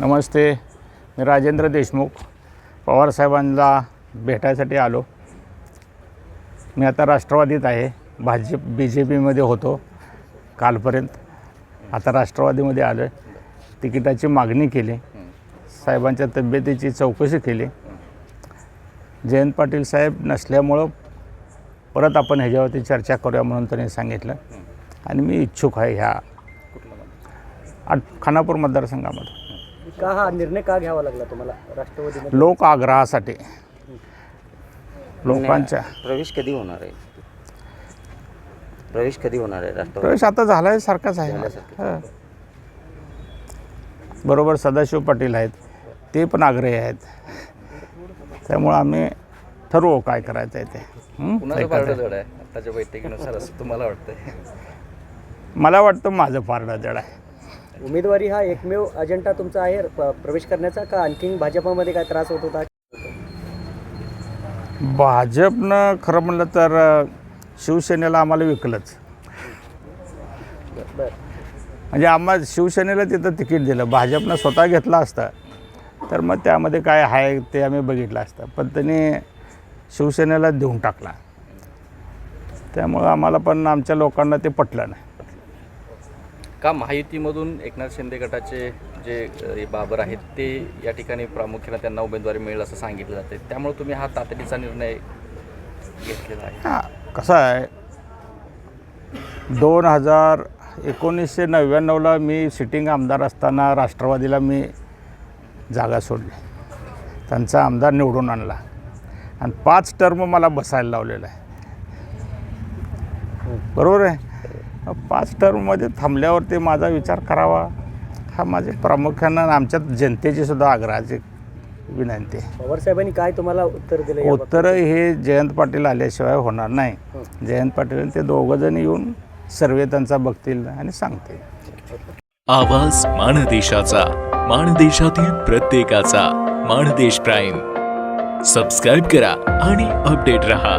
नमस्ते मी राजेंद्र देशमुख पवारसाहेबांना भेटायसाठी आलो. मी आता राष्ट्रवादीत आहे. भाजप बी जे पीमध्ये होतो. कालपर्यंत आता राष्ट्रवादीमध्ये आलो आहे तिकिटाची मागणी केली. साहेबांच्या तब्येतीची चौकशी केली. जयंत पाटील साहेब नसल्यामुळं परत आपण ह्याच्यावरती चर्चा करूया म्हणून त्यांनी सांगितलं. आणि मी इच्छुक आहे ह्या आठ खानापूर मतदारसंघामध्ये. का हा निर्णय का घ्यावा लागला तुम्हाला राष्ट्रवादीमध्ये? लोक आग्रहासाठी. लोकांच्या. प्रवेश कधी होणार आहे? प्रवेश कधी होणार आहे राष्ट्रवादी? प्रवेश आता झाला आहे सारखाच आहे. हां. बरोबर सदाशिव पाटील आहेत. ते पण आग्रही आहेत. त्यामुळं आम्ही ठरवू काय करायचं आहे ते. हं? कुणाचं पारडं जड आहे? आताच्या बैठकीनुसार असं तुम्हाला वाटतंय? मला वाटतं माझं फारडं जड आहे. उमेदवारी हा एकमेव अजेंडा तुमचा आहे. प- प्रवेश करण्याचा का आणखीन भाजपमध्ये काय त्रास होत होता? भाजपनं खरं म्हणलं तर अ, शिवसेनेला आम्हाला विकलंच. बर. म्हणजे आम्हाला शिवसेनेला तिथं तिकीट दिलं. भाजपनं स्वतः घेतलं असतं. तर मग त्यामध्ये काय आहे ते आम्ही बघितलं असतं. पण त्यांनी शिवसेनेला देऊन टाकला. त्यामुळं आम्हाला पण आमच्या लोकांना ते पटलं नाही. का महायुतीमधून एकनाथ शिंदे गटाचे जे बाबर आहेत ते या ठिकाणी प्रामुख्याने त्यांना उमेदवारी मिळेल असं सांगितलं जाते त्यामुळे तुम्ही हा तातडीचा निर्णय घेतलेला आहे. हां कसं आहे? दोन हजार एकोणीसशे नव्याण्णवला मी सिटिंग आमदार असताना राष्ट्रवादीला मी जागा सोडली. त्यांचा आमदार निवडून आणला. आणि पाच टर्म मला बसायला लावलेला आहे. बरोबर आहे? पाच टर्ममध्ये थांबल्यावरती माझा विचार करावा. हा माझे प्रामुख्यानं आमच्या जनतेची सुद्धा आग्रहाची विनंती आहे. पवार साहेबांनी काय तुम्हाला उत्तर दिलं या बाबतीत? उत्तर हे जयंत पाटील आल्याशिवाय होणार नाही. जयंत पाटील आणि ते दोघं जण येऊन सर्वे त्यांचा बघतील आणि सांगतील. आवाज माणदेशाचा माणदेशातील प्रत्येकाचा माणदेश प्राईम. सबस्क्राईब करा आणि अपडेट रहा.